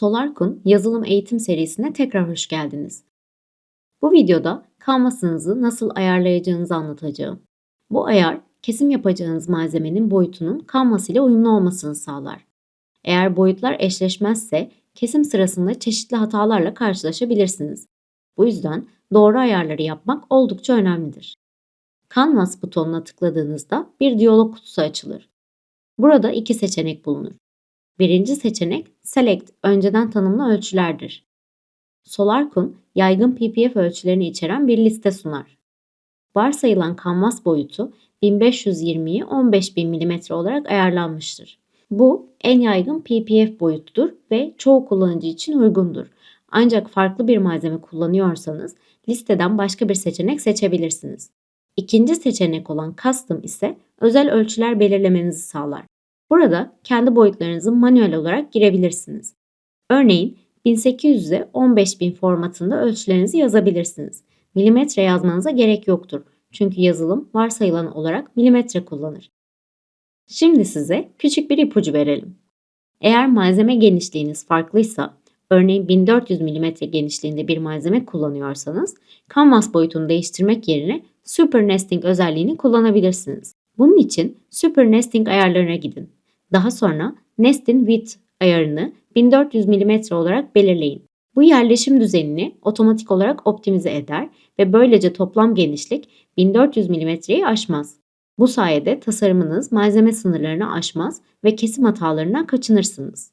SolarKun yazılım eğitim serisine tekrar hoş geldiniz. Bu videoda kanvasınızı nasıl ayarlayacağınızı anlatacağım. Bu ayar, kesim yapacağınız malzemenin boyutunun kanvas ile uyumlu olmasını sağlar. Eğer boyutlar eşleşmezse kesim sırasında çeşitli hatalarla karşılaşabilirsiniz. Bu yüzden doğru ayarları yapmak oldukça önemlidir. Canvas butonuna tıkladığınızda bir diyalog kutusu açılır. Burada iki seçenek bulunur. Birinci seçenek Select önceden tanımlı ölçülerdir. SolarKun yaygın ppf ölçülerini içeren bir liste sunar. Varsayılan kanvas boyutu 1520'yi 15000 mm olarak ayarlanmıştır. Bu en yaygın ppf boyutudur ve çoğu kullanıcı için uygundur. Ancak farklı bir malzeme kullanıyorsanız listeden başka bir seçenek seçebilirsiniz. İkinci seçenek olan Custom ise özel ölçüler belirlemenizi sağlar. Burada kendi boyutlarınızı manuel olarak girebilirsiniz. Örneğin 1800'e 15000 formatında ölçülerinizi yazabilirsiniz. Milimetre yazmanıza gerek yoktur. Çünkü yazılım varsayılan olarak milimetre kullanır. Şimdi size küçük bir ipucu verelim. Eğer malzeme genişliğiniz farklıysa, örneğin 1400 mm genişliğinde bir malzeme kullanıyorsanız, kanvas boyutunu değiştirmek yerine Super Nesting özelliğini kullanabilirsiniz. Bunun için Super Nesting ayarlarına gidin. Daha sonra Nesting Width ayarını 1400 mm olarak belirleyin. Bu yerleşim düzenini otomatik olarak optimize eder ve böylece toplam genişlik 1400 mm'yi aşmaz. Bu sayede tasarımınız malzeme sınırlarını aşmaz ve kesim hatalarından kaçınırsınız.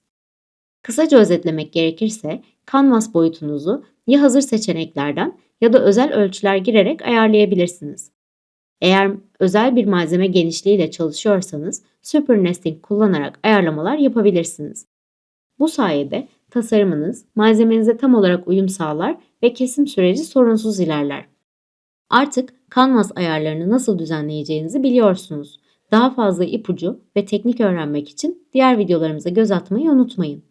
Kısaca özetlemek gerekirse kanvas boyutunuzu ya hazır seçeneklerden ya da özel ölçüler girerek ayarlayabilirsiniz. Eğer özel bir malzeme genişliğiyle çalışıyorsanız Super Nesting kullanarak ayarlamalar yapabilirsiniz. Bu sayede tasarımınız malzemenize tam olarak uyum sağlar ve kesim süreci sorunsuz ilerler. Artık Canvas ayarlarını nasıl düzenleyeceğinizi biliyorsunuz. Daha fazla ipucu ve teknik öğrenmek için diğer videolarımıza göz atmayı unutmayın.